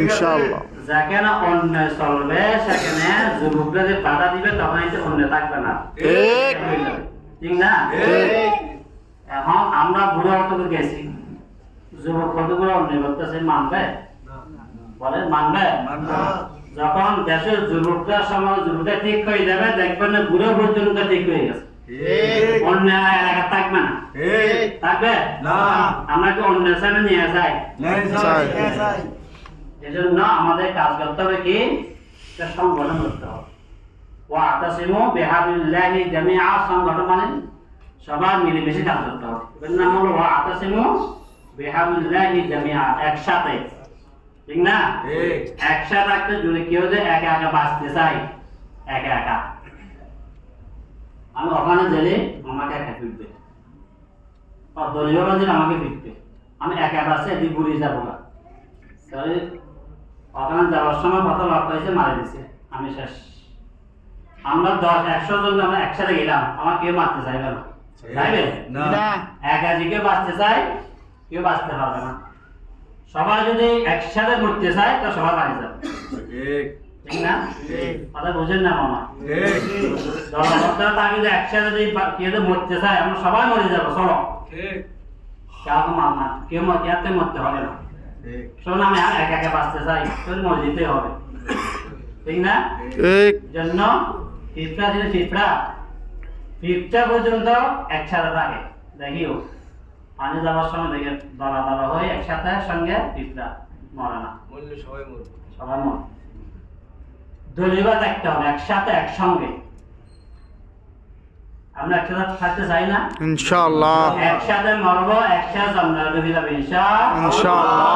ইনশাআল্লাহ। যেখানে অন্যায় চলবে সেখানে যুবকরা যে বাধা দিবে তখন এতে অন্যায় থাকবে না। ঠিক। ঠিক না? এখন আমরা বুড়ো গেছি। যুবক কতগুলো অন্যায় করতেছে মানবে? বলে মানবে। যখন দেশের যুবকরা সমাজ যুবকরা ঠিক হয়ে যাবে দেখবেন না বুড়ো পর্যন্ত ঠিক হয়ে গেছে। অন্যায় এলাকা থাকবে না। থাকবে? আমরা কি অন্য সামনে নিয়ে যাই এজন্য আমাদের কাজ করতে হবে কি? সংগঠন করতে হবে। ও বিহাবিল্লাহি জামিআ সংগঠন মানে সবাই মিলেমিশে কাজ করতে হবে। এর নাম হলো ওয়া আতাসিমু বিহাবিল্লাহি জামিআ একসাথে। ঠিক না? একসাথে একটা যদি কেউ যে একা একা বাঁচতে চাই একা একা। আমি ওখানে গেলে আমাকে একা ফিরবে। বা দলীয় বাজির আমাকে ফিরবে আমি একা বাসে এদিক ঘুরে যাব না। তাহলে ওখানে যাওয়ার সময় কত লাভ পাইছে মারা দিছে। আমি শেষ। আমরা দশ একশো জন আমরা একসাথে গেলাম। আমার কেউ মারতে চাইবে না। চাইবে? একা যে কেউ বাঁচতে চায় কেউ বাঁচতে পারবে না। সবাই যদি একসাথে ঘুরতে চায় তো সবাই মারা যাবে। ঠিক না? কথা বুঝেন না মামা। দলবদ্ধতা থাকে যে একসাথে যদি কেউ মরতে চায় আমরা সবাই মরে যাব চলো। কেউ মামা। কেউ কেউ মরতে হবে না। শোন আমি আর একা একা বাঁচতে চাই তোর মরে যেতে হবে। ঠিক না? জন্য পিঁপড়া যদি পিঁপড়া পিঁপড়া পর্যন্ত একসাথে থাকে। দেখিও। পানি যাওয়ার সময় দেখে দলা দলা হয়ে একসাথে সঙ্গে পিঁপড়া মরে না। সবাই মরে দলীয় একটা হবে একসাথে একসঙ্গে। আমরা একসাথে থাকতে চাই না? ইনশাআল্লাহ। একসাথে মরবো একসাথে ইনশা ইনশাআল্লাহ।